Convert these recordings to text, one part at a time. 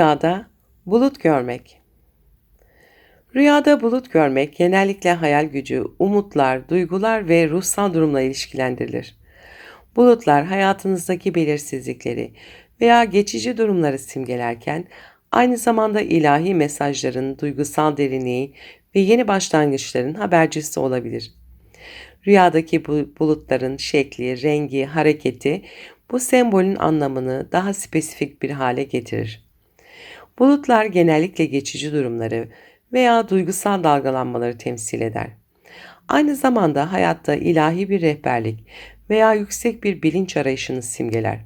Rüyada bulut görmek. Rüyada bulut görmek genellikle hayal gücü, umutlar, duygular ve ruhsal durumla ilişkilendirilir. Bulutlar hayatınızdaki belirsizlikleri veya geçici durumları simgelerken aynı zamanda ilahi mesajların, duygusal derinliği ve yeni başlangıçların habercisi olabilir. Rüyadaki bu bulutların şekli, rengi, hareketi bu sembolün anlamını daha spesifik bir hale getirir. Bulutlar genellikle geçici durumları veya duygusal dalgalanmaları temsil eder. Aynı zamanda hayatta ilahi bir rehberlik veya yüksek bir bilinç arayışını simgeler.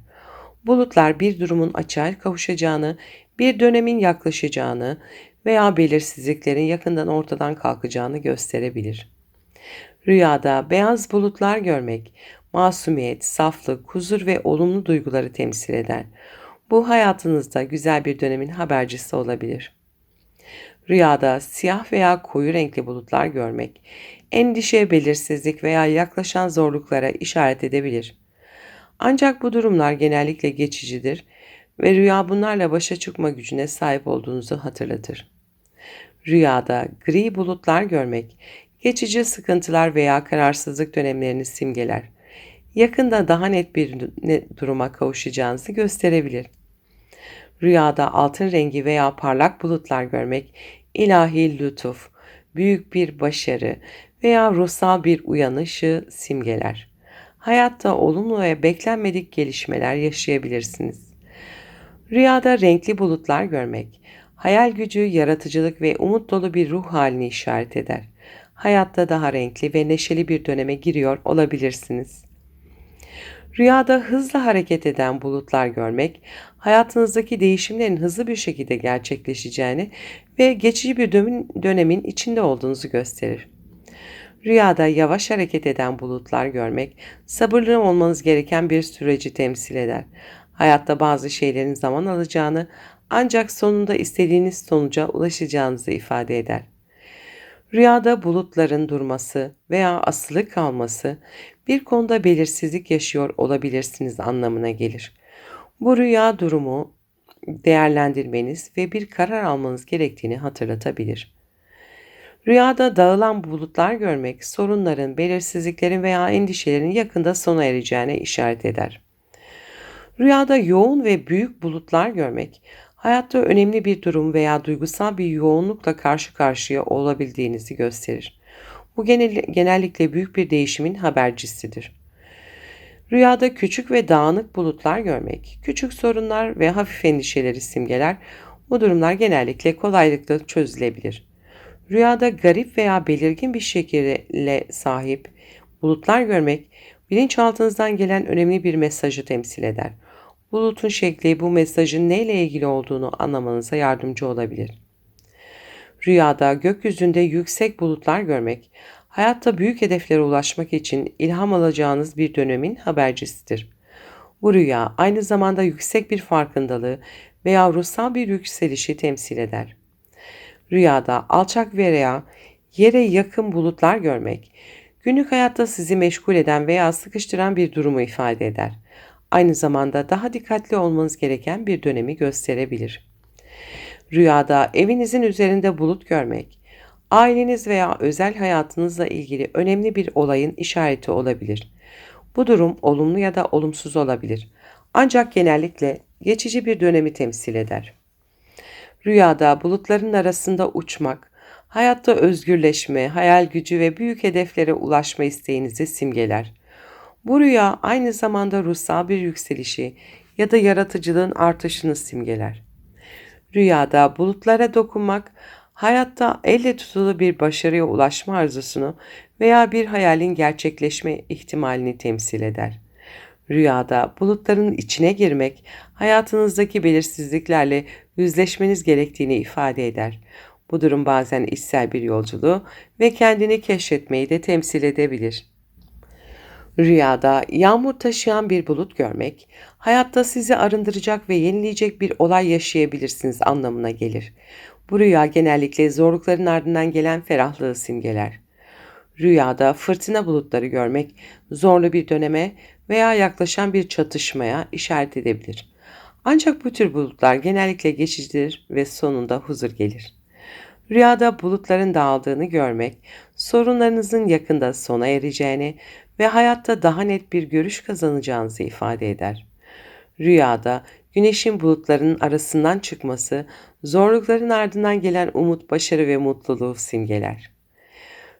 Bulutlar bir durumun açığa kavuşacağını, bir dönemin yaklaşacağını veya belirsizliklerin yakından ortadan kalkacağını gösterebilir. Rüyada beyaz bulutlar görmek, masumiyet, saflık, huzur ve olumlu duyguları temsil eder. Bu hayatınızda güzel bir dönemin habercisi olabilir. Rüyada siyah veya koyu renkli bulutlar görmek, endişe, belirsizlik veya yaklaşan zorluklara işaret edebilir. Ancak bu durumlar genellikle geçicidir ve rüya bunlarla başa çıkma gücüne sahip olduğunuzu hatırlatır. Rüyada gri bulutlar görmek, geçici sıkıntılar veya kararsızlık dönemlerini simgeler. Yakında daha net bir duruma kavuşacağınızı gösterebilir. Rüyada altın rengi veya parlak bulutlar görmek ilahi lütuf, büyük bir başarı veya ruhsal bir uyanışı simgeler. Hayatta olumlu ve beklenmedik gelişmeler yaşayabilirsiniz. Rüyada renkli bulutlar görmek, hayal gücü, yaratıcılık ve umut dolu bir ruh halini işaret eder. Hayatta daha renkli ve neşeli bir döneme giriyor olabilirsiniz. Rüyada hızlı hareket eden bulutlar görmek, hayatınızdaki değişimlerin hızlı bir şekilde gerçekleşeceğini ve geçici bir dönemin içinde olduğunuzu gösterir. Rüyada yavaş hareket eden bulutlar görmek, sabırlı olmanız gereken bir süreci temsil eder. Hayatta bazı şeylerin zaman alacağını ancak sonunda istediğiniz sonuca ulaşacağınızı ifade eder. Rüyada bulutların durması veya asılı kalması bir konuda belirsizlik yaşıyor olabilirsiniz anlamına gelir. Bu rüya durumu değerlendirmeniz ve bir karar almanız gerektiğini hatırlatabilir. Rüyada dağılan bulutlar görmek sorunların, belirsizliklerin veya endişelerin yakında sona ereceğine işaret eder. Rüyada yoğun ve büyük bulutlar görmek hayatta önemli bir durum veya duygusal bir yoğunlukla karşı karşıya olabildiğinizi gösterir. Bu genellikle büyük bir değişimin habercisidir. Rüyada küçük ve dağınık bulutlar görmek, küçük sorunlar ve hafif endişeleri simgeler, bu durumlar genellikle kolaylıkla çözülebilir. Rüyada garip veya belirgin bir şekilde sahip bulutlar görmek, bilinçaltınızdan gelen önemli bir mesajı temsil eder. Bulutun şekli bu mesajın neyle ilgili olduğunu anlamanıza yardımcı olabilir. Rüyada gökyüzünde yüksek bulutlar görmek, hayatta büyük hedeflere ulaşmak için ilham alacağınız bir dönemin habercisidir. Bu rüya aynı zamanda yüksek bir farkındalığı veya ruhsal bir yükselişi temsil eder. Rüyada alçak veya yere yakın bulutlar görmek, günlük hayatta sizi meşgul eden veya sıkıştıran bir durumu ifade eder. Aynı zamanda daha dikkatli olmanız gereken bir dönemi gösterebilir. Rüyada evinizin üzerinde bulut görmek, aileniz veya özel hayatınızla ilgili önemli bir olayın işareti olabilir. Bu durum olumlu ya da olumsuz olabilir. Ancak genellikle geçici bir dönemi temsil eder. Rüyada bulutların arasında uçmak, hayatta özgürleşme, hayal gücü ve büyük hedeflere ulaşma isteğinizi simgeler. Bu rüya aynı zamanda ruhsal bir yükselişi ya da yaratıcılığın artışını simgeler. Rüyada bulutlara dokunmak, hayatta elle tutulu bir başarıya ulaşma arzusunu veya bir hayalin gerçekleşme ihtimalini temsil eder. Rüyada bulutların içine girmek, hayatınızdaki belirsizliklerle yüzleşmeniz gerektiğini ifade eder. Bu durum bazen içsel bir yolculuğu ve kendini keşfetmeyi de temsil edebilir. Rüyada yağmur taşıyan bir bulut görmek, hayatta sizi arındıracak ve yenileyecek bir olay yaşayabilirsiniz anlamına gelir. Bu rüya genellikle zorlukların ardından gelen ferahlığı simgeler. Rüyada fırtına bulutları görmek zorlu bir döneme veya yaklaşan bir çatışmaya işaret edebilir. Ancak bu tür bulutlar genellikle geçicidir ve sonunda huzur gelir. Rüyada bulutların dağıldığını görmek, sorunlarınızın yakında sona ereceğini ve hayatta daha net bir görüş kazanacağınızı ifade eder. Rüyada güneşin bulutların arasından çıkması, zorlukların ardından gelen umut, başarı ve mutluluğu simgeler.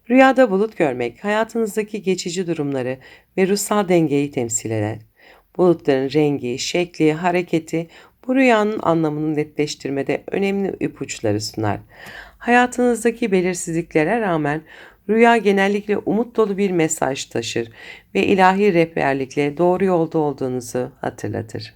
Rüyada bulut görmek, hayatınızdaki geçici durumları ve ruhsal dengeyi temsil eder. Bulutların rengi, şekli, hareketi bu rüyanın anlamını netleştirmede önemli ipuçları sunar. Hayatınızdaki belirsizliklere rağmen rüya genellikle umut dolu bir mesaj taşır ve ilahi rehberlikle doğru yolda olduğunuzu hatırlatır.